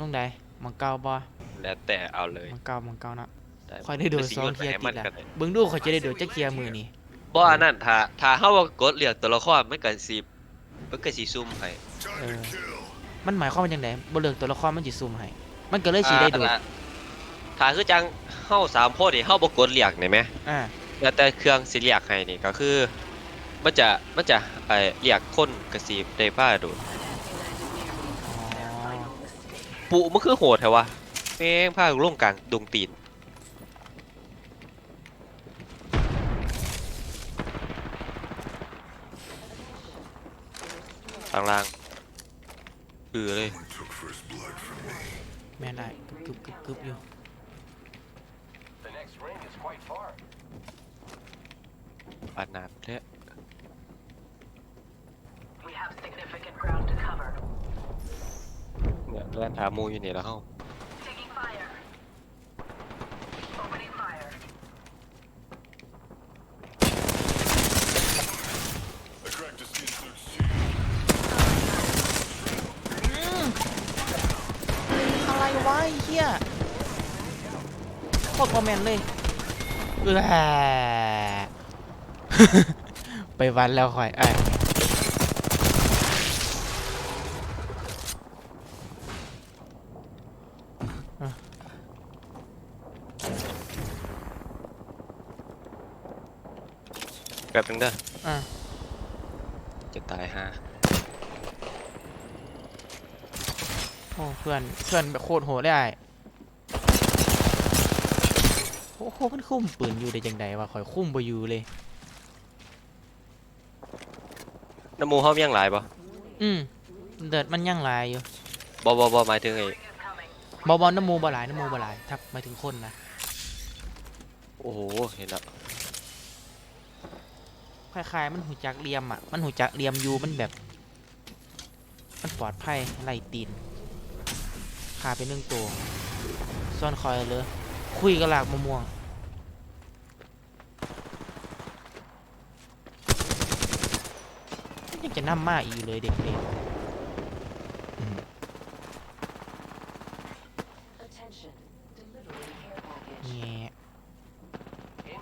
ลงใดมังเก่าบ่แล้วแต่เอาเลยมังเก่ามังเก่านะได้ค่อยได้โดดสิสองโนไปเทียให้ติมัดนละก็ได้เบิ่งดูเขาจะได้โดดจักเทียมือนี่บ่อันนั้นถ้าถ้าเฮาว่ากดเรียกตัวละครมันก็สิมันก็สิซุ่มให้เออมันหมายความว่าจังไดบ่เลือกตัวละครมันสิซุ่มให้มันก็เลยสิได้โดดอ่าถ้าคือจังเฮาสามคนนี่เฮาบ่กดเรียกนี่แหมอ่าแล้วแต่เครื่องสิเรียกให้นี่ก็คือมันจะมันจะไอ้เรียกคนก็สิได้พาโดดอ๋อ ปุมันคือโหดแท้วะแม่งพาลงกลางดงตีนทางล่าง คือเลย แม่นได้กึบกึบกึบอยู่ The next ring is quite far. ปานนาดแล้ว เนี่ยเล่นถามหมูอยู่นี่แล้วเฮา Taking fire. Opening fire. I cracked a skin suit shield. อะไรวะไอ้เหี้ยโคตรคอมเมนต์เลยเออไปวันแล้วค่อยไอ้ ป๊บนึงเด้ออะจะตายฮะโอ้เพื่อนเพื่อนแบบโคตรโหดเลยไอ้โอ้โหมันคุ้มปืนอยู่ได้จังใดวะข่อยคุ้มบ่อยู่เลย น้ำหมูเฮามียังหลายบ่อืมเดิดมันยังหลายอยู่บ่บ่บ่หมายถึงไอ้ Ring is coming. บอบอลน้ำมูบ่หลายน้ำมูบ่หลายทักหมายถึงคนนะ โอ้โห เห็นแล้ว คล้ายๆ มันหูจักเหลี่ยมอะ มันหูจักเหลี่ยมอยู่มันแบบ มันปลอดภัยไล่ตีนขาไปหนึ่งตัว ซ่อนคอยเลย คุยกับหลากมะม่วง ยังจะนำมาอีกเลยเด็กๆอืม Attention.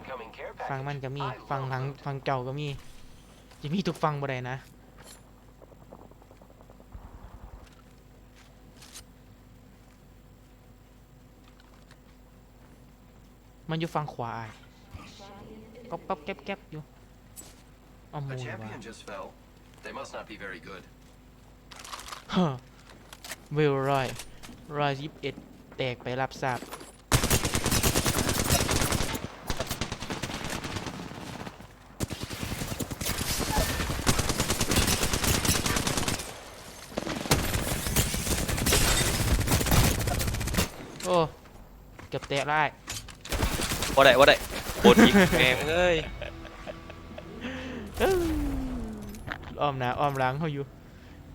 ฟัง package. มันก็มี I ฟังหลัง welcome. ฟังเจ้าก็มีจะมีทุกฟังบ่ได้นะมันอยู่ฟังขวาอ้ายก๊อบก๊อบแก๊บแก๊บอยู่เอามู A ยว่ะ champion just fell. They must not be very good. ฮะเวลรอยรอยยิบเอ็ดแตกไปรับทราบ โอ้เกือบแตกได้บ่ได้บ่ได้บนอีกแม่งเอ้ยอื้ออ้อมหนะอ้อมหล้างเขาอยู่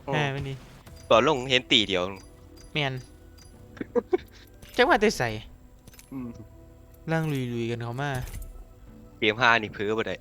โอ้แหม่ไม่นี่บ่ลงเห็นตีเดียวแมนจังว่าได้ใส่ล่างลุยๆกันเขามาเกมห้านี่เพ้อบ่ได้